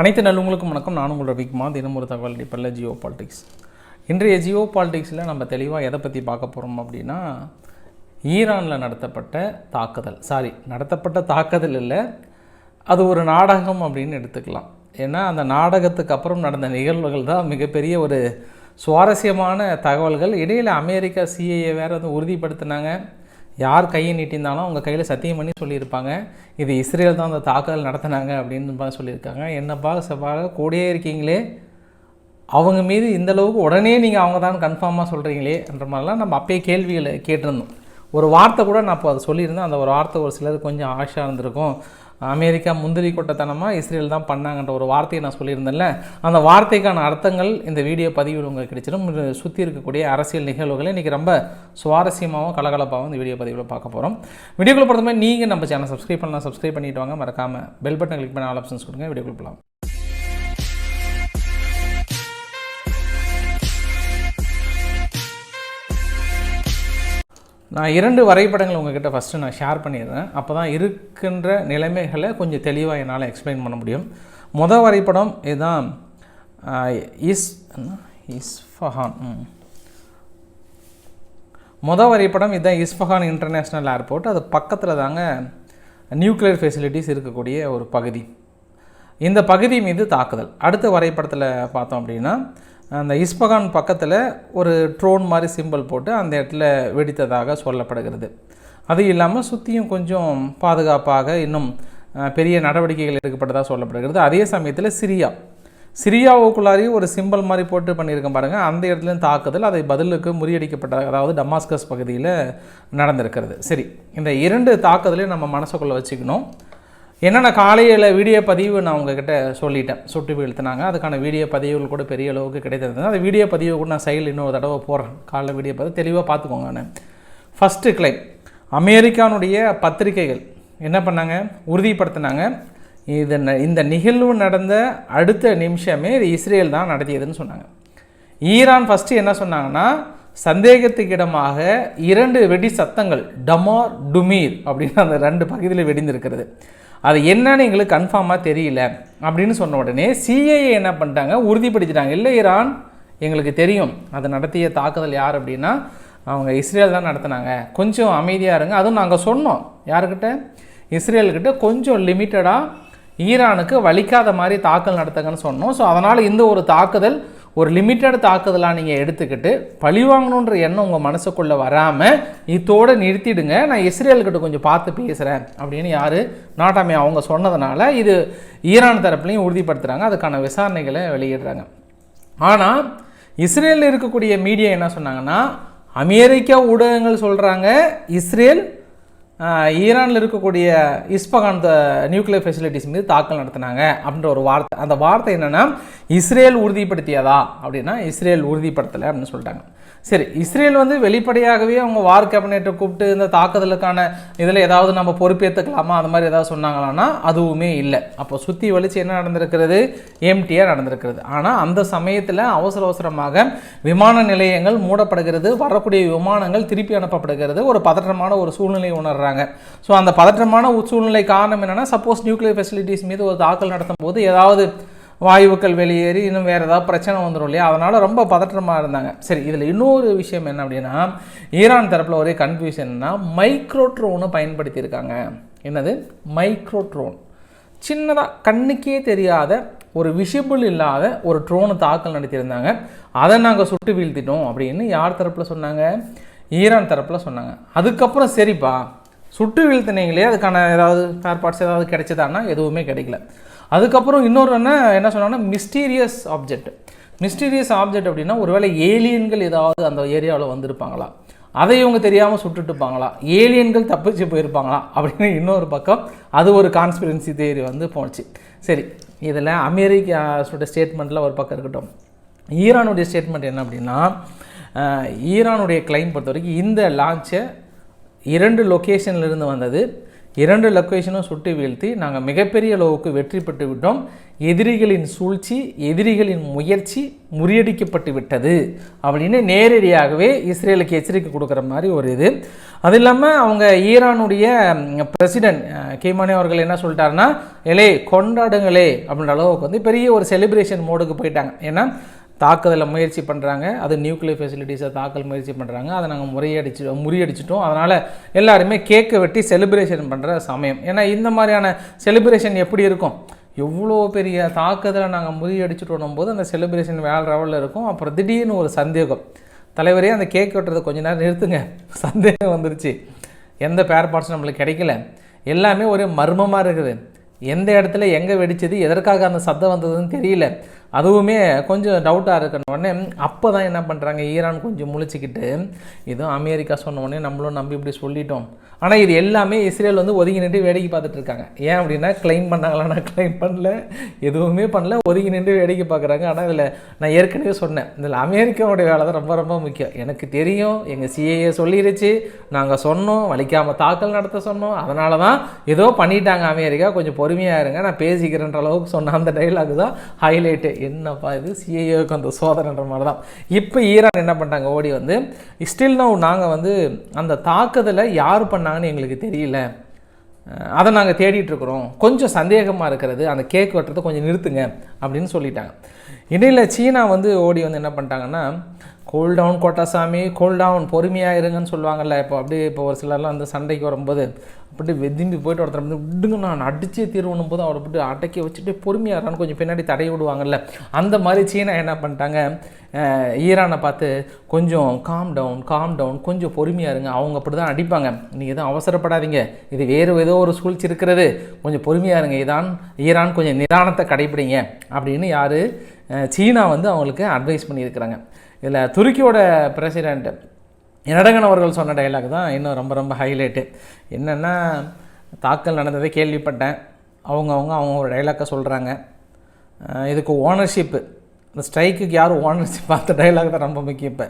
அனைத்து நல்லவங்களுக்கும் வணக்கம். நான் உங்களோட விக்மா தினம் ஒரு தகவல் டிப்பல்ல ஜியோ பாலிடிக்ஸ். இன்றைய ஜியோ பாலிடிக்ஸில் நம்ம தெளிவாக எதை பற்றி பார்க்க போகிறோம் அப்படின்னா ஈரானில் நடத்தப்பட்ட தாக்குதல். சாரி நடத்தப்பட்ட தாக்குதல் இல்லை அது ஒரு நாடகம் அப்படின்னு எடுத்துக்கலாம். ஏன்னா அந்த நாடகத்துக்கு அப்புறம் நடந்த நிகழ்வுகள் தான் மிகப்பெரிய ஒரு சுவாரஸ்யமான தகவல்கள். இடையில் அமெரிக்கா சிஏஏ வேறு வந்து உறுதிப்படுத்தினாங்க. யார் கையை நீட்டியிருந்தாலும் அவங்க கையில் சத்தியம் பண்ணி சொல்லியிருப்பாங்க. இது இஸ்ரேல் தான் அந்த தாக்குதல் நடத்தினாங்க அப்படின்னு சொல்லியிருக்காங்க. என்னப்பா செவ்வாறு கூடயே இருக்கீங்களே? அவங்க மீது இந்த அளவுக்கு உடனே நீங்கள் அவங்க தான் கன்ஃபார்மாக சொல்கிறீங்களேன்ற மாதிரிலாம் நம்ம அப்பயே கேள்விகளை கேட்டிருந்தோம். ஒரு வார்த்தை கூட நான் இப்போ அதை சொல்லியிருந்தேன். அந்த ஒரு வார்த்தை ஒரு சிலது கொஞ்சம் ஆஷாக இருந்திருக்கும். அமெரிக்கா முந்திரி கொட்டத்தனமாக இஸ்ரேல் தான் பண்ணாங்கன்ற ஒரு வார்த்தையை நான் சொல்லியிருந்தேன்ல. அந்த வார்த்தைக்கான அர்த்தங்கள் இந்த வீடியோ பதிவில் உங்களுக்கு கிடைச்சிடும் சுற்றி இருக்கக்கூடிய அரசியல் நிகழ்வுகளை இன்றைக்கி ரொம்ப சுவாரஸ்யமாகவும் கலகலப்பாகவும் இந்த வீடியோ பதிவில் பார்க்க போகிறோம் வீடியோக்குள்ள பொறுத்த நீங்கள் நம்ம சேனல் சப்ஸ்கிரைப் பண்ணலாம். சப்ஸ்கிரைப் பண்ணிட்டு வாங்க. மறக்காமல் பெல் பட்டன் கிளிக் பண்ண ஆல் ஆப்ஷன்ஸ் கொடுங்க. வீடியோக்குள்ள போகலாம் நான் இரண்டு வரைபடங்கள் உங்ககிட்ட ஃபஸ்ட்டு நான் ஷேர் பண்ணிடுறேன். அப்போ தான் இருக்கின்ற நிலைமைகளை கொஞ்சம் தெளிவாக என்னால் எக்ஸ்பிளைன் பண்ண முடியும். மொதல் வரைபடம் இதுதான் இஸ் இஸ்ஃபஹான். ம். மொதல் வரைபடம் இதுதான் இஸ்ஃபஹான் இன்டர்நேஷ்னல் ஏர்போர்ட். அது பக்கத்தில் தாங்க நியூக்ளியர் ஃபெசிலிட்டிஸ் இருக்கக்கூடிய ஒரு பகுதி. இந்த பகுதி மீது தாக்குதல். அடுத்த வரைபடத்தில் பார்த்தோம் அப்படின்னா அந்த இஸ்பகான் பக்கத்தில் ஒரு ட்ரோன் மாதிரி சிம்பல் போட்டு அந்த இடத்துல வெடித்ததாக சொல்லப்படுகிறது. அது இல்லாமல் சுற்றியும் கொஞ்சம் பாதுகாப்பாக இன்னும் பெரிய நடவடிக்கைகள் எடுக்கப்பட்டதாக சொல்லப்படுகிறது. அதே சமயத்தில் சிரியா. சிரியாவுக்குள்ளாரையும் ஒரு சிம்பல் மாதிரி போட்டு பண்ணியிருக்கேன் பாருங்கள் அந்த இடத்துலையும் தாக்குதல் அதை பதிலுக்கு முறியடிக்கப்பட்ட அதாவது டமாஸ்கஸ் பகுதியில் நடந்திருக்கிறது. சரி இந்த இரண்டு தாக்குதலையும் நம்ம மனசுக்குள்ளே வச்சுக்கணும். என்னென்ன காலையில் வீடியோ பதிவு நான் உங்ககிட்ட சொல்லிட்டேன். சுட்டு வீழ்த்தினாங்க. அதுக்கான வீடியோ பதிவுகள் கூட பெரிய அளவுக்கு கிடைத்தது. அந்த வீடியோ பதிவு கூட நான் செயல் இன்னொரு தடவை போடுறேன். காலைல வீடியோ பதிவு தெளிவாக பார்த்துக்கோங்க நான். ஃபஸ்ட்டு கிளைம் அமெரிக்கானுடைய பத்திரிகைகள் என்ன பண்ணாங்க? உறுதிப்படுத்தினாங்க. இது ந- இந்த நிகழ்வு நடந்த அடுத்த நிமிஷமே இது இஸ்ரேல் தான் நடத்தியதுன்னு சொன்னாங்க. ஈரான் ஃபஸ்ட்டு என்ன சொன்னாங்கன்னா சந்தேகத்துக்கிடமாக இரண்டு வெடி சத்தங்கள் டமார் டுமீர் அப்படின்னு அந்த ரெண்டு பகுதியில் வெடிந்திருக்கிறது. அது என்னன்னு எங்களுக்கு கன்ஃபார்மாக தெரியல. அப்படின்னு சொன்ன உடனே சிஏஏ என்ன பண்ணிட்டாங்க? உறுதிப்படுத்திட்டாங்க. இல்லை ஈரான் எங்களுக்கு தெரியும். அது நடத்திய தாக்குதல் யார் அப்படின்னா அவங்க இஸ்ரேல் தான் நடத்தினாங்க. கொஞ்சம் அமைதியாக இருங்க. அதுவும் நாங்கள் சொன்னோம். யாருக்கிட்ட? இஸ்ரேல்கிட்ட கொஞ்சம் லிமிட்டடாக ஈரானுக்கு வலிக்காத மாதிரி தாக்கல் நடத்துங்கன்னு சொன்னோம். ஸோ அதனால் இந்த ஒரு தாக்குதல் ஒரு லிமிட்டட் தாக்குதலாக நீங்கள் எடுத்துக்கிட்டு பழி வாங்கணுன்ற எண்ணம் உங்கள் மனசுக்குள்ளே வராமல் இதோடு நிறுத்திடுங்க. நான் இஸ்ரேல்கிட்ட கொஞ்சம் பார்த்து பேசுகிறேன் அப்படின்னு யார்? நாட்டாமே அவங்க சொன்னதுனால இது ஈரான் தரப்புலையும் உறுதிப்படுத்துகிறாங்க அதுக்கான விசாரணைகளை வெளியிடுறாங்க. ஆனால் இஸ்ரேலில் இருக்கக்கூடிய மீடியா என்ன சொன்னாங்கன்னா அமெரிக்கா ஊடகங்கள் சொல்கிறாங்க இஸ்ரேல் ஈரானில் இருக்கக்கூடிய இஸ்பகான் நியூக்ளியர் ஃபெசிலிட்டிஸ் மீது தாக்கல் நடத்தினாங்க அப்படின்ற ஒரு வார்த்தை. அந்த வார்த்தை என்னென்னா இஸ்ரேல் உறுதிப்படுத்தியதா? அப்படின்னா இஸ்ரேல் உறுதிப்படுத்தலை அப்படின்னு சொல்லிட்டாங்க. சரி இஸ்ரேல் வந்து வெளிப்படையாகவே அவங்க வார் கேபினெட்டை கூப்பிட்டு இந்த தாக்குதலுக்கான இதில் ஏதாவது நம்ம பொறுப்பேற்றுக்கலாமா அது மாதிரி ஏதாவது சொன்னாங்களான்னா அதுவுமே இல்லை. அப்போ சுற்றி வலிச்சு என்ன நடந்திருக்கிறது? எம்டியாக நடந்திருக்கிறது. ஆனால் அந்த சமயத்தில் அவசர அவசரமாக விமான நிலையங்கள் மூடப்படுகிறது வரக்கூடிய விமானங்கள் திருப்பி அனுப்பப்படுகிறது ஒரு பதற்றமான ஒரு சூழ்நிலை உணர்றாங்க. ஸோ அந்த பதற்றமான ஒரு சூழ்நிலை காரணம் என்னென்னா சப்போஸ் நியூக்ளியர் ஃபெசிலிட்டிஸ் மீது ஒரு தாக்கல் நடத்தும் போது ஏதாவது வாயுக்கள் வெளியேறி இன்னும் வேறு ஏதாவது பிரச்சனை வந்துடும் இல்லையா? அதனால் ரொம்ப பதற்றமாக இருந்தாங்க. சரி இதில் இன்னொரு விஷயம் என்ன அப்படின்னா ஈரான் தரப்பில் ஒரே கன்ஃபியூஷன்னா மைக்ரோ ட்ரோனை பயன்படுத்தியிருக்காங்க. என்னது? மைக்ரோ ட்ரோன் சின்னதாக கண்ணுக்கே தெரியாத ஒரு விஷிபிள் இல்லாத ஒரு ட்ரோனை தாக்கல் நடத்தியிருந்தாங்க. அதை நாங்கள் சுட்டு வீழ்த்திட்டோம் அப்படின்னு யார் தரப்பில் சொன்னாங்க? ஈரான் தரப்பில் சொன்னாங்க. அதுக்கப்புறம் சரிப்பா சுட்டு வீழ்த்தினீங்களே அதுக்கான ஏதாவது ஸ்பேர் பார்ட்ஸ் ஏதாவது கிடைச்சதான்னா எதுவுமே கிடைக்கல. அதுக்கப்புறம் இன்னொரு என்ன என்ன சொன்னாங்கன்னா மிஸ்டீரியஸ் ஆப்ஜெக்ட் மிஸ்டீரியஸ் ஆப்ஜெக்ட் அப்படின்னா ஒருவேளை ஏலியன்கள் ஏதாவது அந்த ஏரியாவில் வந்திருப்பாங்களா? அதை இவங்க தெரியாமல் சுட்டுட்டுப்பாங்களா? ஏலியன்கள் தப்பிச்சு போயிருப்பாங்களா? அப்படின்னு இன்னொரு பக்கம் அது ஒரு கான்ஸ்பிரன்சி தேரி வந்து போச்சு. சரி இதில் அமெரிக்காஸோட ஸ்டேட்மெண்ட்டில் ஒரு பக்கம் இருக்கட்டும். ஈரானுடைய ஸ்டேட்மெண்ட் என்ன அப்படின்னா ஈரானுடைய கிளைம் பொறுத்த வரைக்கும் இந்த லான்ச்சை இரண்டு லொக்கேஷன்லேருந்து வந்தது. இரண்டு லொக்கேஷனும் சுட்டு வீழ்த்தி நாங்கள் மிகப்பெரிய அளவுக்கு வெற்றி பெற்று விட்டோம். எதிரிகளின் சூழ்ச்சி எதிரிகளின் முயற்சி முறியடிக்கப்பட்டு விட்டது அப்படின்னு நேரடியாகவே இஸ்ரேலுக்கு எச்சரிக்கை கொடுக்குற மாதிரி ஒரு இது. அது இல்லாமல் அவங்க ஈரானுடைய பிரசிடென்ட் கீமானி அவர்கள் என்ன சொல்லிட்டாருன்னா எலே கொண்டாடுங்களே அப்படின்ற அளவுக்கு வந்து பெரிய ஒரு செலிப்ரேஷன் மோடுக்கு போயிட்டாங்க. ஏன்னா தாக்குதலை முயற்சி பண்ணுறாங்க அது நியூக்ளியர் ஃபெசிலிட்டிஸை தாக்கல் முயற்சி பண்ணுறாங்க அதை நாங்கள் முறையடிச்சு முறியடிச்சிட்டோம். அதனால் எல்லாருமே கேக்கை வெட்டி செலிப்ரேஷன் பண்ணுற சமயம். ஏன்னா இந்த மாதிரியான செலிப்ரேஷன் எப்படி இருக்கும்? எவ்வளோ பெரிய தாக்குதலை நாங்கள் முறியடிச்சுட்டு போது அந்த செலிப்ரேஷன் வேறு லெவலில் இருக்கும். அப்புறம் திடீர்னு ஒரு சந்தேகம். தலைவரே அந்த கேக் வெட்டுறதை கொஞ்ச நேரம் நிறுத்துங்க. சந்தேகம் வந்துருச்சு. எந்த பேர் பார்ட்ஸும் நம்மளுக்கு கிடைக்கல. எல்லாமே ஒரே மர்மமாக இருக்குது. எந்த இடத்துல எங்கே வெடிச்சது எதற்காக அந்த சத்தம் வந்ததுன்னு தெரியல. அதுவுமே கொஞ்சம் டவுட்டாக இருக்கன உடனே அப்போ தான் என்ன பண்ணுறாங்க ஈரான் கொஞ்சம் முழிச்சிக்கிட்டு இதுவும் அமெரிக்கா சொன்ன உடனே நம்மளும் நம்பி இப்படி சொல்லிட்டோம். ஆனால் இது எல்லாமே இஸ்ரேல் வந்து ஒதுங்கி நின்று வேடிக்கை பார்த்துட்டு இருக்காங்க. ஏன் அப்படின்னா கிளைம் பண்ணாங்களா? நான் கிளைம் பண்ணல. எதுவுமே பண்ணல. ஒதுங்கி நின்று வேடிக்கை பார்க்குறாங்க. ஆனால் இதில் நான் ஏற்கனவே சொன்னேன். இதில் அமெரிக்காவுடைய வேலை தான் ரொம்ப ரொம்ப முக்கியம். எனக்கு தெரியும் எங்கள் சிஏஏ சொல்லிருச்சு. நாங்கள் சொன்னோம். வலிக்காமல் தாக்கல் நடத்த சொன்னோம். அதனால தான் ஏதோ பண்ணிட்டாங்க அமெரிக்கா. கொஞ்சம் பொறுமையாக இருங்க. நான் பேசிக்கிறேன்ற அளவுக்கு சொன்ன அந்த டைலாக் தான் ஹைலைட்டு என்னப்பா இது? சிஏஏக்கு அந்த சோதனைன்ற மாதிரி தான் இப்போ ஈரான் என்ன பண்ணிட்டாங்க? ஓடி வந்து ஸ்டில் நோ நாங்கள் வந்து அந்த தாக்குதலை யார் பண்ணாங்கன்னு எங்களுக்கு தெரியல. அதை நாங்கள் தேடிட்டுருக்குறோம் கொஞ்சம் சந்தேகமாக இருக்கிறது. அந்த கேக் வெட்டுறதை கொஞ்சம் நிறுத்துங்க. அப்படின்னு சொல்லிட்டாங்க. இடையில் சீனா வந்து ஓடி வந்து என்ன பண்ணிட்டாங்கன்னா cool down Kottasamy cool down பொறுமையாக இருங்கன்னு சொல்லுவாங்கல்ல. இப்போ அப்படியே இப்போ ஒரு சிலர்லாம் வந்து சண்டைக்கு வரும்போது அப்படியே வெதும்பி போயிட்டு ஒருத்தர் வந்து விடுங்க நான் அடிச்சே தீர்வணும் போது அவரை போட்டு அடக்கி வச்சுட்டு பொறுமையாக இருறான்னு கொஞ்சம் பின்னாடி தடை விடுவாங்கல்ல. அந்த மாதிரி சீனா என்ன பண்ணிட்டாங்க? ஈரானை பார்த்து கொஞ்சம் காம் டவுன் காம் டவுன் கொஞ்சம் பொறுமையாக இருங்க. அவங்க அப்படி தான் அடிப்பாங்க. நீங்கள் எதுவும் அவசரப்படாதீங்க. இது வேறு ஏதோ ஒரு சூழ்ச்சி இருக்கிறது. கொஞ்சம் பொறுமையாக இருங்க. இதான் ஈரான். கொஞ்சம் நிதானத்தை கடைப்பிடிங்க அப்படின்னு யார்? சீனா வந்து அவங்களுக்கு அட்வைஸ் பண்ணியிருக்கிறாங்க. இதில் துருக்கியோட பிரசிடெண்ட் நடகன் அவர்கள் சொன்ன டைலாக் தான் இன்னும் ரொம்ப ரொம்ப ஹைலைட்டு என்னென்னா தாக்கல் நடந்ததை கேள்விப்பட்டேன். அவங்கவுங்க அவங்க ஒரு டைலாக்கை சொல்கிறாங்க இதுக்கு ஓனர்ஷிப்பு இந்த ஸ்ட்ரைக்குக்கு யார் ஓனர்ஷிப் பார்த்த டைலாக் தான் ரொம்ப முக்கியம் இப்போ.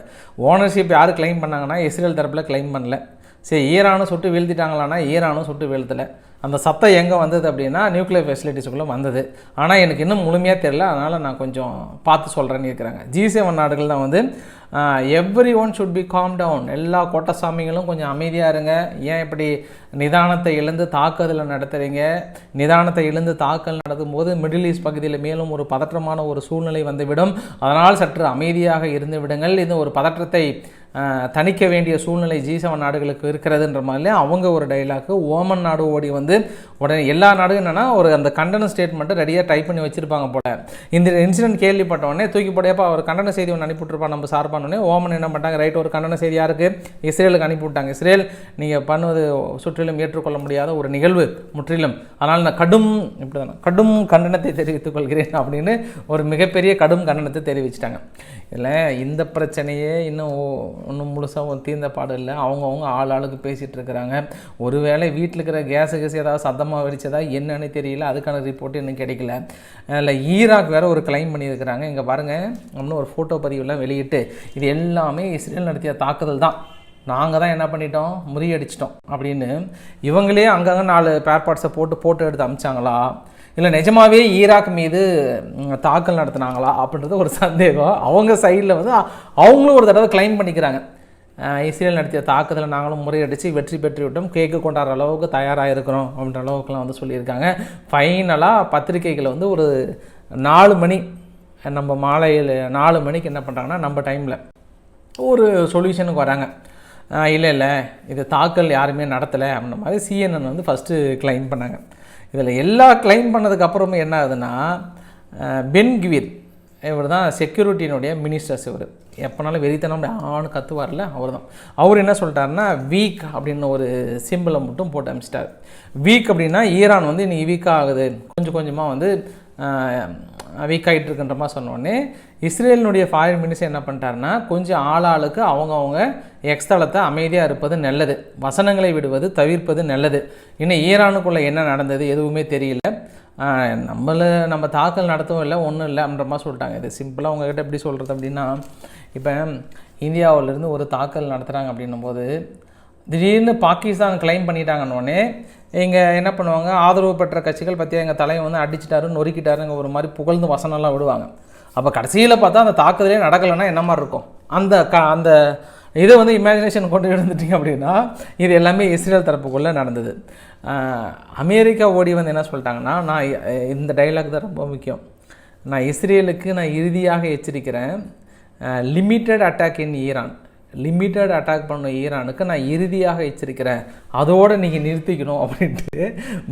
ஓனர்ஷிப் யார் கிளைம் பண்ணாங்கன்னா இஸ்ரேல் தரப்பில் கிளைம் பண்ணல. சரி ஈரானும் சுட்டு வீழ்த்திட்டாங்களான்னா ஈரானும் சுட்டு வீழ்த்தலை. அந்த சத்தம் எங்கே வந்தது அப்படின்னா நியூக்ளியர் ஃபெசிலிட்டிஸுக்குள்ளே வந்தது. ஆனால் எனக்கு இன்னும் முழுமையாக தெரியல. அதனால் நான் கொஞ்சம் பார்த்து சொல்கிறேன்னு இருக்கிறாங்க. ஜி செவன் நாடுகள் தான் வந்து everyone should be calm down எல்லா கோட்டசாமிகளும் கொஞ்சம் அமைதியாக இருங்க. ஏன் இப்படி நிதானத்தை இழந்து தாக்குதலை நடத்துகிறீங்க நிதானத்தை இழந்து தாக்கல் நடத்தும் போது மிடில் ஈஸ்ட் பகுதியில் மேலும் ஒரு பதற்றமான ஒரு சூழ்நிலை வந்துவிடும். அதனால் சற்று அமைதியாக இருந்து விடுங்கள். இது ஒரு பதற்றத்தை தணிக்க வேண்டிய சூழ்நிலை ஜி செவன் நாடுகளுக்கு இருக்கிறதுன்ற மாதிரி அவங்க ஒரு டைலாக்கு ஓமன் நாடு ஓடி வந்து உடனே எல்லா நாடும் என்னென்னா ஒரு அந்த கண்டன ஸ்டேட்மெண்ட்டை ரெடியாக டைப் பண்ணி வச்சுருப்பாங்க போல. இந்த இன்சிடென்ட் கேள்விப்பட்ட உடனே தூக்கி போடையப்பா ஒரு கண்டன செய்தி ஒன்று அனுப்பிவிட்ருப்பா நம்ம சார் பண்ணோன்னே ஓமன் என்ன பண்ணிட்டாங்க? ரைட் ஒரு கண்டன செய்தி யாருக்கு? இஸ்ரேலுக்கு அனுப்பி விட்டாங்க இஸ்ரேல் நீங்கள் பண்ணுவது சுற்றிலும் ஏற்றுக்கொள்ள முடியாத ஒரு நிகழ்வு முற்றிலும். அதனால் நான் கடும் இப்படி தான் கடும் கண்டனத்தை தெரிவித்துக் கொள்கிறேன் அப்படின்னு ஒரு மிகப்பெரிய கடும் கண்டனத்தை தெரிவிச்சிட்டாங்க. இல்லை இந்த பிரச்சனையே இன்னும் ஓ- முழுசாக தீர்ந்த பாடு இல்லை. அவங்கவுங்க ஆள் ஆளுக்கு பேசிகிட்டு இருக்கிறாங்க. ஒருவேளை வீட்டில் இருக்கிற கேஸு கேஸ் ஏதாவது சத்தமாக வெடிச்சதா என்னன்னு தெரியல. அதுக்கான ரிப்போர்ட் இன்னும் கிடைக்கல. இல்லை ஈராக் வேற ஒரு கிளைம் பண்ணியிருக்கிறாங்க. இங்கே பாருங்கள் அப்படின்னு ஒரு ஃபோட்டோ பதிவுலாம் வெளியிட்டு இது எல்லாமே இஸ்ரேல் நடத்திய தாக்குதல் தான். நாங்கள் தான் என்ன பண்ணிட்டோம்? முறியடிச்சிட்டோம் அப்படின்னு இவங்களே அங்கங்கே நாலு பேர் பார்ட்ஸை போட்டு போட்டோ எடுத்து அமிச்சாங்களா? இல்லை நிஜமாவே ஈராக் மீது தாக்கல் நடத்துனாங்களா அப்படின்றது ஒரு சந்தேகம். அவங்க சைடில் வந்து அவங்களும் ஒரு தடவை கிளைம் பண்ணிக்கிறாங்க. இஸ்ரேல் நடத்திய தாக்குதலை நாங்களும் முறையடித்து வெற்றி பெற்று விட்டோம் கேக்கு கொண்டாடுற அளவுக்கு தயாராக இருக்கிறோம் அப்படின்ற அளவுக்குலாம் வந்து சொல்லியிருக்காங்க. ஃபைனலாக பத்திரிகைகளை வந்து ஒரு நாலு மணி நம்ம மாலையில் நாலு மணிக்கு என்ன பண்ணுறாங்கன்னா நம்ம டைமில் ஒரு சொல்யூஷனுக்கு வராங்க. இல்லை இல்லை இது தாக்கல் யாருமே நடத்தலை அப்படின்ற மாதிரி சிஎன்என் வந்து ஃபஸ்ட்டு கிளைம் பண்ணாங்க. இதில் எல்லா கிளைம் பண்ணதுக்கப்புறமும் என்ன ஆகுதுன்னா பென்கிவிர் பென் கிவிர் இவர் தான் செக்யூரிட்டியினுடைய மினிஸ்டர்ஸ் இவர். எப்போனாலும் வெறித்தனம் அப்படி ஆணு கத்துவார்ல அவர் தான் அவர் என்ன சொல்லிட்டாருன்னா வீக் அப்படின்னு ஒரு சிம்பிளை மட்டும் போட்டு அமிச்சிட்டார். வீக் அப்படின்னா ஈரான் வந்து இன்னைக்கு வீக்காக ஆகுது. கொஞ்சம் கொஞ்சமாக வந்து வீக் ஆகிட்டு இருக்குன்ற மாதிரி சொன்னோடனே இஸ்ரேலினுடைய ஃபாரின் மினிஸ்டர் என்ன பண்ணிட்டாருன்னா கொஞ்சம் ஆளாளுக்கு அவங்கவுங்க எக்ஸ்தலத்தை அமைதியாக இருப்பது நல்லது. வசனங்களை விடுவது தவிர்ப்பது நல்லது. இன்னும் ஈரானுக்குள்ளே என்ன நடந்தது எதுவுமே தெரியல. நம்மளை நம்ம தாக்கல் நடத்தவும் இல்லை ஒன்றும் இல்லை அப்படின்ற மாதிரி சொல்லிட்டாங்க. இது சிம்பிளாக உங்ககிட்ட எப்படி சொல்கிறது அப்படின்னா இப்போ இந்தியாவிலேருந்து ஒரு தாக்கல் நடத்துகிறாங்க அப்படின்னும் போது திடீர்னு பாகிஸ்தான் கிளைம் பண்ணிட்டாங்கன்னொடனே இங்கே என்ன பண்ணுவாங்க? ஆதரவு பெற்ற கட்சிகள் பற்றி எங்கள் தலையை வந்து அடிச்சிட்டாரு நொறுக்கிட்டாருங்க ஒரு மாதிரி புகழ்ந்து வசனம்லாம் விடுவாங்க. அப்போ கடைசியில் பார்த்தா அந்த தாக்குதலே நடக்கலைன்னா என்ன மாதிரி இருக்கும்? அந்த க அந்த இதை வந்து இமேஜினேஷன் கொண்டு இருந்துட்டீங்க அப்படின்னா இது எல்லாமே இஸ்ரேல் தரப்புக்குள்ளே நடந்தது. அமெரிக்கா ஓடி வந்து என்ன சொல்லிட்டாங்கன்னா நான் இந்த டைலாக் தான் ரொம்ப முக்கியம். நான் இஸ்ரேலுக்கு நான் இறுதியாக எச்சரிக்கிறேன். Limited attack in Iran limited attack பண்ண ஈரானுக்கு நான் இறுதியாக எச்சரிக்கிறேன். அதோடு நீங்கள் நிறுத்திக்கணும் அப்படின்ட்டு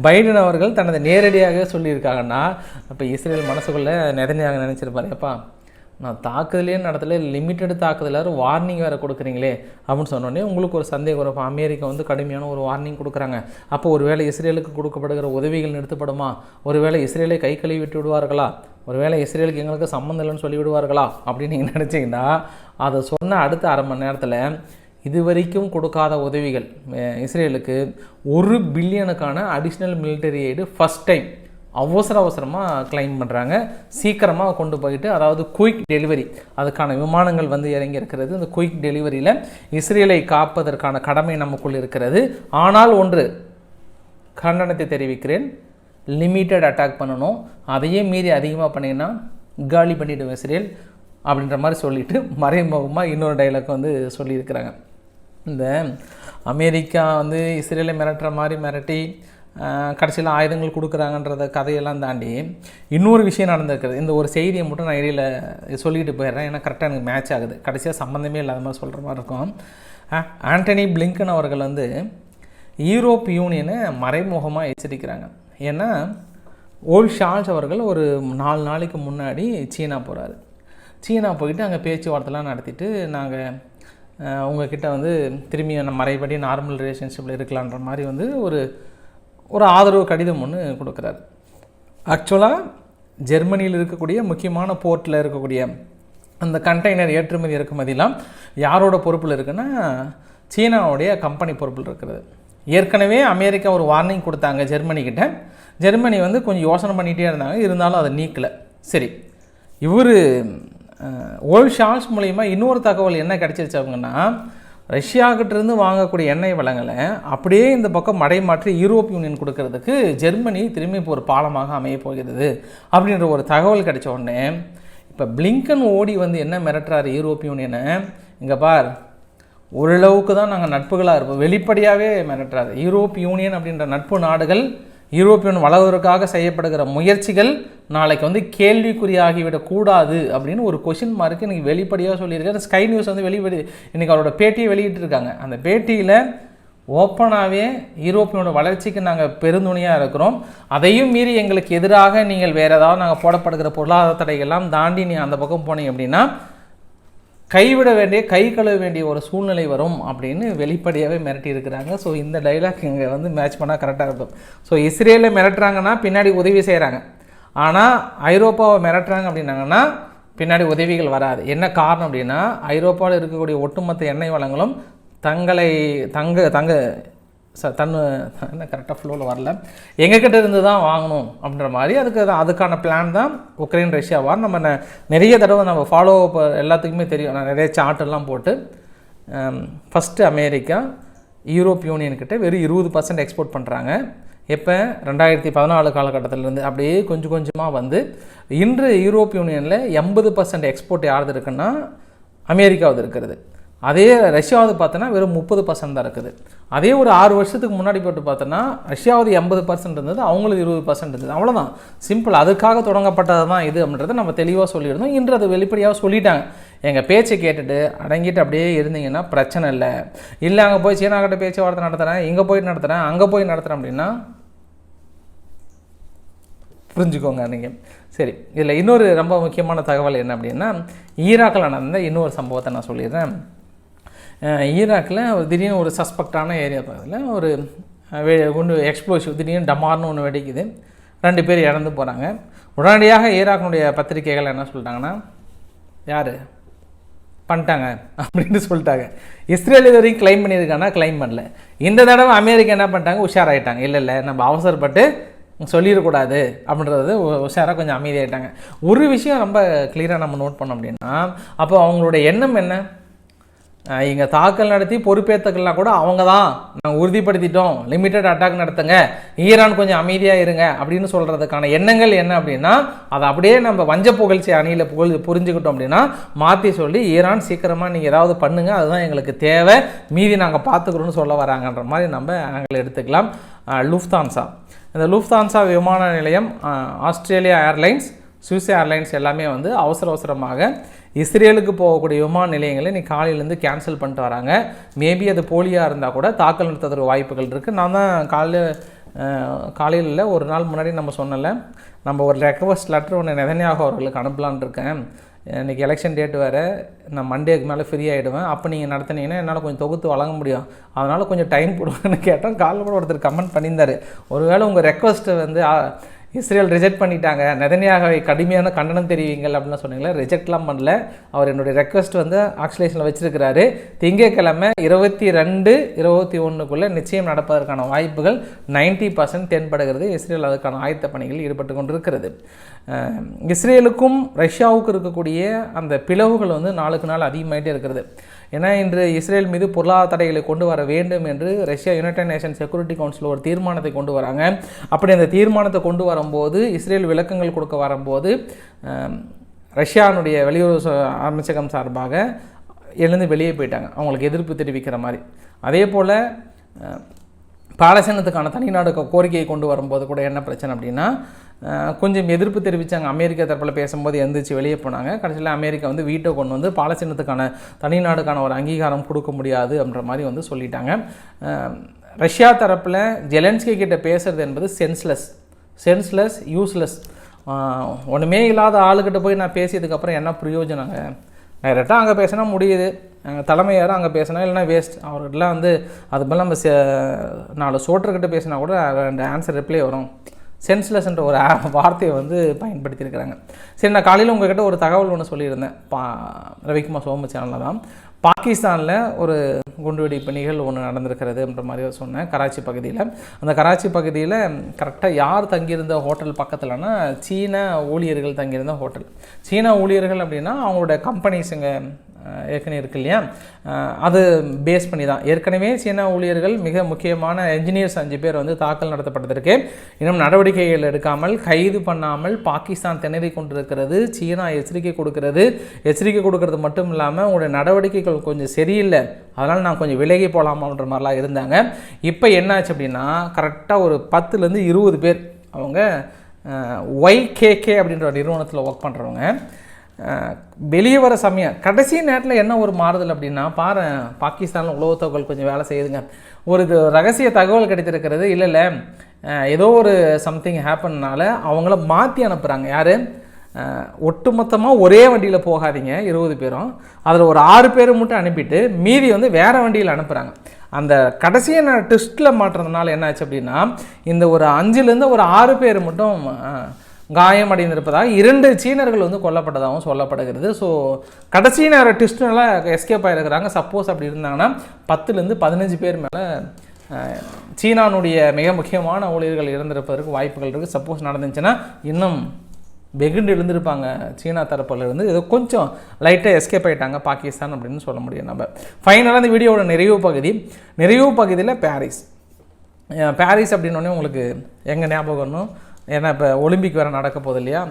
பைடன் அவர்கள் தனது நேரடியாக சொல்லியிருக்காங்கன்னா அப்போ இஸ்ரேல் மனசுக்குள்ளே நெதனியாக நினச்சிருப்பாரு. எப்பா நான் தாக்குதலே நடத்தல லிமிட்டட் தாக்குதலாரு வார்னிங் வேறு கொடுக்குறீங்களே அப்படின்னு சொன்னோடனே உங்களுக்கு ஒரு சந்தேகம் வரும். அமெரிக்கா வந்து கடுமையான ஒரு வார்னிங் கொடுக்குறாங்க. அப்போ ஒருவேளை இஸ்ரேலுக்கு கொடுக்கப்படுகிற உதவிகள் நிறுத்தப்படுமா? ஒருவேளை இஸ்ரேலை கை கழுவி விட்டு விடுவார்களா? ஒருவேளை இஸ்ரேலுக்கு எங்களுக்கு சம்மந்தம் இல்லைன்னு சொல்லிவிடுவார்களா அப்படின்னு நீங்கள் நினச்சிங்கன்னா அதை சொன்ன அடுத்த அரை மணி நேரத்தில் இதுவரைக்கும் கொடுக்காத உதவிகள் இஸ்ரேலுக்கு ஒரு பில்லியனுக்கான additional military aid first time அவசர அவசரமாக கிளைம் பண்ணுறாங்க சீக்கிரமாக கொண்டு போயிட்டு அதாவது குயிக் டெலிவரி அதுக்கான விமானங்கள் வந்து இறங்கி இருக்கிறது. இந்த குயிக் டெலிவரியில் இஸ்ரேலை காப்பதற்கான கடமை நமக்குள் இருக்கிறது. ஆனால் ஒன்று கண்டனத்தை தெரிவிக்கிறேன். லிமிட்டட் அட்டாக் பண்ணணும். அதையே மீறி அதிகமாக பண்ணிங்கன்னா காலி பண்ணிவிடுவேன் இஸ்ரேல் அப்படின்ற மாதிரி சொல்லிட்டு மறைமுகமாக இன்னொரு டைலாக் வந்து சொல்லியிருக்கிறாங்க. இந்த அமெரிக்கா வந்து இஸ்ரேலை மிரட்டுற மாதிரி மிரட்டி கடைசியில் ஆயுதங்கள் கொடுக்குறாங்கன்றத கதையெல்லாம் தாண்டி இன்னொரு விஷயம் நடந்திருக்குது. இந்த ஒரு செய்தியை மட்டும் நான் இடையில் சொல்லிட்டு போயிடுறேன். ஏன்னா கரெக்டாக எனக்கு மேட்ச் ஆகுது. கடைசியாக சம்மந்தமே இல்லாத மாதிரி சொல்கிற மாதிரி இருக்கும். ஆண்டனி பிளிங்கன் அவர்கள் வந்து யூரோப் யூனியனை மறைமுகமாக எச்சரிக்கிறாங்க. ஏன்னா ஓல் ஷால்ஸ் அவர்கள் ஒரு நாலு நாளைக்கு முன்னாடி சீனா போகிறாரு சீனா போயிட்டு அங்கே பேச்சுவார்த்தைலாம் நடத்திட்டு நாங்கள் உங்ககிட்ட வந்து திரும்பி நம்ம மறைபடி நார்மல் ரிலேஷன்ஷிப்பில் இருக்கலான்ற மாதிரி வந்து ஒரு ஒரு ஆதரவு கடிதம் ஒன்று கொடுக்குறாரு. ஆக்சுவலாக ஜெர்மனியில் இருக்கக்கூடிய முக்கியமான போர்ட்டில் இருக்கக்கூடிய அந்த கண்டெய்னர் ஏற்றுமதி இறக்குமதிலாம் யாரோட பொறுப்பில் இருக்குன்னா சீனாவுடைய கம்பெனி பொறுப்பில் இருக்கிறது. ஏற்கனவே அமெரிக்கா ஒரு வார்னிங் கொடுத்தாங்க ஜெர்மனிக்கிட்ட ஜெர்மனி வந்து கொஞ்சம் யோசனை பண்ணிகிட்டே இருந்தாங்க இருந்தாலும் அதை நீக்கலை. சரி இவர் ஓல் ஷால்ஸ் மூலயமா இன்னொரு தகவல் என்ன கிடச்சிருச்சு அவங்கன்னா ரஷ்யாக்கிட்டேருந்து வாங்கக்கூடிய எண்ணெய் வளங்களை அப்படியே இந்த பக்கம் மடை மாற்றி யூரோப் யூனியன் கொடுக்கறதுக்கு ஜெர்மனி திரும்பி இப்போ ஒரு பாலமாக அமைய போகிறது அப்படின்ற ஒரு தகவல் கிடைச்ச உடனே இப்போ பிளிங்கன் ஓடி வந்து என்ன மிரட்டுறாரு யூரோப் யூனியனை? இங்கே பார் ஓரளவுக்கு தான் நாங்கள் நட்புகளாக இருப்போம். வெளிப்படையாகவே மிரட்டுறாரு யூரோப் யூனியன் அப்படின்ற நட்பு நாடுகள் யூரோப்பியன் வளர்வதற்காக செய்யப்படுகிற முயற்சிகள் நாளைக்கு வந்து கேள்விக்குறியாகிவிடக்கூடாது அப்படின்னு ஒரு கொஷின் மார்க்கு இன்னைக்கு வெளிப்படையாக சொல்லியிருக்காரு. ஸ்கை நியூஸ் வந்து வெளிப்படி இன்றைக்கி அவரோட பேட்டியை வெளியிட்டிருக்காங்க. அந்த பேட்டியில் ஓப்பனாகவே யூரோப்பியனோட வளர்ச்சிக்கு நாங்கள் பெருந்துணையாக இருக்கிறோம். அதையும் மீறி எங்களுக்கு எதிராக நீங்கள் வேறு ஏதாவது நாங்கள் போடப்படுகிற பொருளாதார தடைகள்லாம் தாண்டி நீ அந்த பக்கம் போனீங்க அப்படின்னா கைவிட வேண்டிய கை கழுவ வேண்டிய ஒரு சூழ்நிலை வரும் அப்படின்னு வெளிப்படையாகவே மிரட்டி இருக்கிறாங்க. ஸோ இந்த டைலாக் இங்கே வந்து மேட்ச் பண்ணால் கரெக்டாக இருக்கும். ஸோ இஸ்ரேலில் மிரட்டுறாங்கன்னா பின்னாடி உதவி செய்கிறாங்க ஆனால் ஐரோப்பாவை மிரட்டுறாங்க அப்படின்னாங்கன்னா பின்னாடி உதவிகள் வராது. என்ன காரணம் அப்படின்னா ஐரோப்பாவில் இருக்கக்கூடிய ஒட்டுமொத்த எண்ணெய் வளங்களும் தங்களை தங்க தங்க ச தன்னு என்ன கரெக்டாக ஃப்ளோவில் வரல. எங்ககிட்ட இருந்து தான் வாங்கணும் அப்படின்ற மாதிரி அதுக்கு அதுக்கான பிளான் தான் உக்ரைன் ரஷ்யா வார் நம்ம நிறைய தடவை நம்ம ஃபாலோ எல்லாத்துக்குமே தெரியும். நான் நிறைய சார்ட்டெல்லாம் போட்டு ஃபஸ்ட்டு அமெரிக்கா யூரோப் யூனியன்கிட்ட வெறும் இருபது பர்சன்ட் எக்ஸ்போர்ட் பண்ணுறாங்க எப்போ? ரெண்டாயிரத்தி பதினாலு காலகட்டத்திலேருந்து அப்படியே கொஞ்சம் கொஞ்சமாக வந்து இன்று யூரோப் யூனியனில் எண்பது பர்சன்ட் எக்ஸ்போர்ட் யாரது இருக்குன்னா அமெரிக்காவது இருக்கிறது. அதே ரஷ்யாவது பார்த்தோன்னா வெறும் முப்பது பர்சன்ட் தான் இருக்குது. அதே ஒரு ஆறு வருஷத்துக்கு முன்னாடி போட்டு பார்த்தோன்னா ரஷ்யாவது எண்பது பர்சன்ட் இருந்தது அவங்களுக்கு இருபது பர்சன்ட் இருந்தது. அவ்வளோதான் சிம்பிள் அதுக்காக தொடங்கப்பட்டது தான் இது அப்படின்றத நம்ம தெளிவாக சொல்லியிருந்தோம். இன்று அது வெளிப்படையாக சொல்லிட்டாங்க. எங்கள் பேச்சை கேட்டுட்டு அடங்கிட்டு அப்படியே இருந்தீங்கன்னா பிரச்சனை இல்லை. இல்லை அங்கே போய் சீனாக்கிட்ட பேச்சுவார்த்தை நடத்துகிறேன் இங்கே போய் நடத்துகிறேன் அங்கே போய் நடத்துகிறேன் அப்படின்னா புரிஞ்சுக்கோங்க நீங்கள் சரி இதில் இன்னொரு ரொம்ப முக்கியமான தகவல் என்ன அப்படின்னா ஈராக்கில் நடந்த இன்னொரு சம்பவத்தை நான் சொல்லிடுறேன். ஈராக்கில் திடீர்னு ஒரு சஸ்பெக்டான ஏரியா பக்கத்தில் ஒரு வெ ஒன்று எக்ஸ்ப்ளோசிவ் திடீர்னு டமார்னு ஒன்று வெடிக்குது. ரெண்டு பேர் இறந்து போகிறாங்க உடனடியாக ஈராக்கினுடைய பத்திரிகைகள் என்ன சொல்லிட்டாங்கன்னா யார்? பண்ணிட்டாங்க அப்படின்னு சொல்லிட்டாங்க. இஸ்ரேல் இது வரைக்கும் கிளைம் பண்ணியிருக்காங்கன்னா கிளைம் பண்ணல. இந்த தடவை அமெரிக்கா என்ன பண்ணிட்டாங்க? உஷாராயிட்டாங்க. இல்லை இல்லை நம்ம அவசரப்பட்டு சொல்லிடக்கூடாது அப்படின்றது உஷாராக கொஞ்சம் அமைதியாகிட்டாங்க ஒரு விஷயம் ரொம்ப கிளியராக நம்ம நோட் பண்ணோம் அப்படின்னா அப்போ அவங்களோட எண்ணம் என்ன? இங்கே தாக்கல் நடத்தி பொறுப்பேற்றுக்கலாம் கூட அவங்க தான் நாங்கள் உறுதிப்படுத்திட்டோம். லிமிட்டட் அட்டாக் நடத்துங்க. ஈரான் கொஞ்சம் அமைதியாக இருங்க அப்படின்னு சொல்கிறதுக்கான எண்ணங்கள் என்ன அப்படின்னா அதை அப்படியே நம்ம வஞ்ச புகழ்ச்சி அணியில் புகழ் புரிஞ்சுக்கிட்டோம் அப்படின்னா மாற்றி சொல்லி ஈரான் சீக்கிரமாக நீங்கள் ஏதாவது பண்ணுங்கள் அதுதான் எங்களுக்கு தேவை. மீதி நாங்கள் பார்த்துக்கிறோன்னு சொல்ல வராங்கன்ற மாதிரி நம்ம நாங்கள் எடுத்துக்கலாம். லுஃப்தான்சா இந்த லுஃப்தான்சா விமான நிலையம் ஆஸ்திரேலியா ஏர்லைன்ஸ் சுவிஸ் ஏர்லைன்ஸ் எல்லாமே வந்து அவசர அவசரமாக இஸ்ரேலுக்கு போகக்கூடிய விமான நிலையங்களை நீ காலையிலேருந்து கேன்சல் பண்ணிட்டு வராங்க. மேபி அது போலியாக இருந்தால் கூட தாக்கல் நடத்துறதுக்கு வாய்ப்புகள் இருக்குது நான் தான் காலையில் காலையில் இல்லை ஒரு நாள் முன்னாடி நம்ம சொன்னல நம்ம ஒரு ரெக்வஸ்ட் லெட்டர் ஒன்று நெதனியாக அவர்களுக்கு அனுப்பலான்னு இருக்கேன். இன்றைக்கி எலெக்ஷன் டேட் வேறு நான் மண்டேக்கு மேலே ஃப்ரீ ஆகிடுவேன் அப்போ நீங்கள் நடத்துனீங்கன்னா என்னால் கொஞ்சம் தொகுத்து வழங்க முடியும். அதனால் கொஞ்சம் டைம் கொடுங்கன்னு கேட்டோம் காலையில் கூட ஒருத்தர் கமெண்ட் பண்ணியிருந்தார். ஒருவேளை உங்கள் ரெக்வஸ்ட்டை வந்து இஸ்ரேல் ரிஜெக்ட் பண்ணிட்டாங்க. நெதனியாகவை கடுமையான கண்டனம் தெரிவிங்கள் அப்படின்னு சொன்னீங்களே ரிஜெக்ட்லாம் பண்ணல. அவர் என்னுடைய ரெக்வஸ்ட் வந்து ஆக்சிலேஷனில் வச்சிருக்கிறாரு. திங்கட்கிழமை இருபத்தி ரெண்டு இருபத்தி ஒன்றுக்குள்ளே நிச்சயம் நடப்பதற்கான வாய்ப்புகள் 90% பர்சன்ட் தென்படுகிறது. இஸ்ரேல் அதுக்கான ஆயத்த பணிகளில் ஈடுபட்டு கொண்டிருக்கிறது. இஸ்ரேலுக்கும் ரஷ்யாவுக்கும் இருக்கக்கூடிய அந்த பிளவுகள் வந்து நாளுக்கு நாள் அதிகமாகிட்டே இருக்கிறது. ஏன்னா இன்று இஸ்ரேல் மீது பொருளாதார தடைகளை கொண்டு வர வேண்டும் என்று Russia United Nation Security Council ஒரு தீர்மானத்தை கொண்டு வராங்க. அப்படி அந்த தீர்மானத்தை கொண்டு வரும்போது இஸ்ரேல் விளக்கங்கள் கொடுக்க வரும்போது ரஷ்யானுடைய வெளியுறவு அமைச்சகம் சார்பாக எழுந்து வெளியே போயிட்டாங்க. அவங்களுக்கு எதிர்ப்பு தெரிவிக்கிற மாதிரி. அதே போல் பாலஸ்தீனத்துக்கான தனிநாடு கோரிக்கையை கொண்டு வரும்போது கூட என்ன பிரச்சனை அப்படின்னா கொஞ்சம் எதிர்ப்பு தெரிவித்தாங்க அமெரிக்கா தரப்பில் பேசும்போது எந்திரிச்சு வெளியே போனாங்க. கடைசியில் அமெரிக்கா வந்து வீட்டை கொண்டு வந்து பாலஸ்தீனத்துக்கான தனிநாடுக்கான ஒரு அங்கீகாரம் கொடுக்க முடியாது அப்படின்ற மாதிரி வந்து சொல்லிட்டாங்க. ரஷ்யா தரப்பில் ஜெலன்ஸ்கி கிட்ட பேசுறது என்பது சென்ஸ்லெஸ் சென்ஸ்லெஸ் யூஸ்லெஸ் ஒன்றுமே இல்லாத ஆளுக்கிட்ட போய் நான் பேசியதுக்கப்புறம் என்ன பிரயோஜனங்க டைரெக்டாக அங்கே பேசினா முடியுது. அஹ் அங்கே பேசினா இல்லைன்னா வேஸ்ட் அவர்கிட்டலாம் வந்து அது மாதிரி நம்ம சே நாலு சோட்டர்கிட்ட பேசினா கூட ரெண்டு ஆன்சர் ரிப்ளை வரும். சென்ஸ்லெஸ்ன்ற ஒரு வார்த்தையை வந்து பயன்படுத்தியிருக்கிறாங்க. சரி நான் காலையில் உங்ககிட்ட ஒரு தகவல் ஒன்று சொல்லியிருந்தேன். பா ரவிக்குமார் சோம சேனலில் தான். பாகிஸ்தானில் ஒரு குண்டுவெடிப்பு நிகழ்வு ஒன்று நடந்திருக்கிறதுன்ற மாதிரி சொன்னேன் கராச்சி பகுதியில். அந்த கராச்சி பகுதியில் கரெக்டாக யார் தங்கியிருந்த ஹோட்டல் பக்கத்தில்னா சீன ஊழியர்கள் தங்கியிருந்த ஹோட்டல் சீன ஊழியர்கள் அப்படின்னா அவங்களோட கம்பெனிஸுங்க ஏற்கனவே இருக்கு இல்லையா? அது பேஸ் பண்ணி தான். ஏற்கனவே சீனா ஊழியர்கள் மிக முக்கியமான என்ஜினியர்ஸ் அஞ்சு பேர் வந்து தாக்கல் நடத்தப்பட்டதற்கு இன்னும் நடவடிக்கைகள் எடுக்காமல் கைது பண்ணாமல் பாகிஸ்தான் திணறி கொண்டிருக்கிறது சீனா எச்சரிக்கை கொடுக்கிறது. எச்சரிக்கை கொடுக்கறது மட்டும் இல்லாமல் உங்களுடைய நடவடிக்கைகள் கொஞ்சம் சரியில்லை. அதனால் நான் கொஞ்சம் விலகி போகலாமான்ற மாதிரிலாம் இருந்தாங்க. இப்போ என்னாச்சு அப்படின்னா கரெக்டாக ஒரு பத்துலேருந்து இருபது பேர் அவங்க ஒய்கேகே அப்படின்ற நிறுவனத்தில் ஒர்க் பண்ணுறவங்க வெளியே வர சமயம் கடைசி நேரத்தில் என்ன ஒரு மாறுதல் அப்படின்னா பாரு பாகிஸ்தானில் உளவு தகவல் கொஞ்சம் வேலை செய்யுதுங்க. ஒரு இது ரகசிய தகவல் கிடைத்திருக்கிறது. இல்லை இல்லை ஏதோ ஒரு சம்திங் ஹேப்பன்னால அவங்கள மாற்றி அனுப்புகிறாங்க யார்? ஒட்டுமொத்தமாக ஒரே வண்டியில் போகாதீங்க இருபது பேரும். அதில் ஒரு ஆறு பேர் மட்டும் அனுப்பிட்டு மீதி வந்து வேறு வண்டியில் அனுப்புகிறாங்க அந்த கடைசியை நான் டெஸ்ட்டில் மாட்டுறதுனால என்ன ஆச்சு அப்படின்னா இந்த ஒரு அஞ்சுலேருந்து ஒரு ஆறு பேர் மட்டும் காயமடைந்திருப்பதாக இரண்டு சீனர்கள் வந்து கொல்லப்பட்டதாகவும் சொல்லப்படுகிறது. ஸோ கடைசி நேர டெஸ்ட்னால எஸ்கேப் ஆகிருக்கிறாங்க சப்போஸ் அப்படி இருந்தாங்கன்னா பத்துலேருந்து பதினஞ்சு பேர் மேலே சீனானுடைய மிக முக்கியமான ஊழியர்கள் இறந்திருப்பதற்கு வாய்ப்புகள் இருக்குது சப்போஸ் நடந்துச்சுன்னா இன்னும் வெகுண்டு எழுந்திருப்பாங்க சீனா தரப்பிலிருந்து ஏதோ கொஞ்சம் லைட்டாக எஸ்கேப் ஆகிட்டாங்க பாகிஸ்தான் அப்படின்னு சொல்ல முடியும் நம்ம. ஃபைனலாக இந்த வீடியோவோட நிறைவு பகுதி. நிறைவு பகுதியில் பாரிஸ் பாரிஸ் அப்படின்னோடனே உங்களுக்கு எங்கே ஞாபகம் வரணும்? ஏன்னா இப்போ ஒலிம்பிக் வேறு நடக்க போகுது இல்லையா?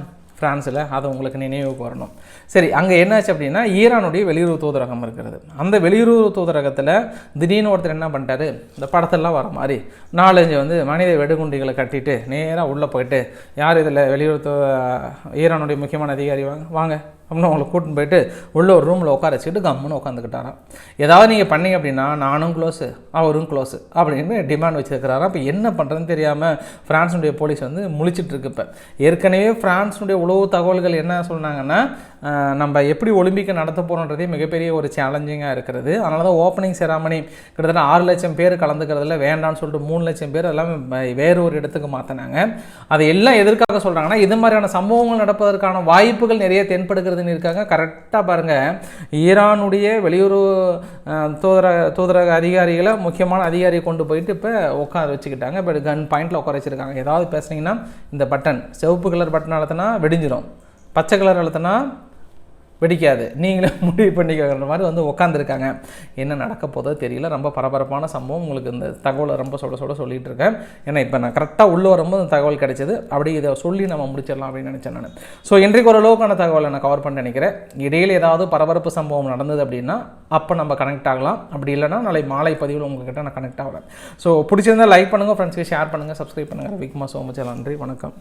ஃப்ரான்ஸில் அது உங்களுக்கு நினைவுக்கு வரணும் சரி அங்கே என்னாச்சு அப்படின்னா ஈரானுடைய வெளியுறவு தூதரகம் இருக்கிறது. அந்த வெளியுறவு தூதரகத்தில் திடீர்னு ஒருத்தர் என்ன பண்ணிட்டாரு? இந்த படத்தெல்லாம் வர மாதிரி நாலஞ்சு வந்து மனித வெடுகுண்டிகளை கட்டிட்டு நேராக உள்ளே போயிட்டு யார் இதில் வெளியுறவு தூ- ஈரானுடைய முக்கியமான அதிகாரி? வாங்க வாங்க அப்படின்னு அவங்களை கூட்டின்னு போயிட்டு உள்ள ஒரு ரூமில் உட்கார வச்சுட்டு கம்முன்னு உட்காந்துக்கிட்டாராம். ஏதாவது நீங்கள் பண்ணீங்க அப்படின்னா நானும் க்ளோஸு அவரும் க்ளோஸு அப்படின்னு டிமாண்ட் வச்சுருக்கிறாராம். இப்போ என்ன பண்ணுறதுன்னு தெரியாமல் ஃப்ரான்ஸுடைய போலீஸ் வந்து முழிச்சிட்டு இருக்கு இப்போ. ஏற்கனவே ஃப்ரான்ஸுடைய உளவு தகவல்கள் என்ன சொன்னாங்கன்னா நம்ம எப்படி ஒலிம்பிக்கை நடத்த போகிறோன்றதே மிகப்பெரிய ஒரு சேலஞ்சிங்காக இருக்கிறது. அதனால தான் ஓப்பனிங் செராமணி கிட்டத்தட்ட ஆறு லட்சம் பேர் கலந்துக்கிறதுல வேண்டாம்னு சொல்லிட்டு மூணு லட்சம் பேர் எல்லாம் வேறு ஒரு இடத்துக்கு மாற்றினாங்க அதை எல்லாம் எதற்காக சொல்கிறாங்கன்னா இது மாதிரியான சம்பவங்கள் நடப்பதற்கான வாய்ப்புகள் நிறைய தென்படுகிறதுன்னு இருக்காங்க. கரெக்டாக பாருங்கள் ஈரானுடைய வெளியுறவு தூதர தூதரக அதிகாரிகளை முக்கியமான அதிகாரியை கொண்டு போயிட்டு இப்போ உட்கார வச்சுக்கிட்டாங்க. இப்போ கன் பாயிண்டில் உட்கார வச்சுருக்காங்க. ஏதாவது பேசுனீங்கன்னா இந்த பட்டன் சிவப்பு கலர் பட்டன் அழுத்தினா விடிஞ்சிடும் பச்சை கலர் அழுத்தினா வெடிக்காது. நீங்களே முடிவு பண்ணிக்கிற மாதிரி வந்து உட்காந்துருக்காங்க என்ன நடக்க போதோ தெரியல. ரொம்ப பரபரப்பான சம்பவம். உங்களுக்கு இந்த தகவலை ரொம்ப சொல்ல சொல்ல சொல்லிட்டு இருக்கேன். ஏன்னா இப்போ நான் கரெக்டாக உள்ளே வரும்போது இந்த தகவல் கிடைச்சது. அப்படி இதை சொல்லி நம்ம முடிச்சிடலாம் அப்படின்னு நினச்சேன் நான். ஸோ இன்றைக்கு ஓரளவுக்கான தகவலை நான் கவர் பண்ண நினைக்கிறேன். இடையில ஏதாவது பரபரப்பு சம்பவம் நடந்தது அப்படின்னா அப்போ நம்ம கனெக்ட் ஆகலாம். அப்படி இல்லைனா நாளை மாலை பதிவில் உங்ககிட்ட நான் கனெக்ட் ஆகிறேன் ஸோ பிடிச்சிருந்தா லைக் பண்ணுங்கள் ஃப்ரெண்ட்ஸ்க்கு ஷேர் பண்ணுங்கள் சப்ஸ்கிரைப் பண்ணுங்கள் விக்மா சோமச்சல் நன்றி வணக்கம்.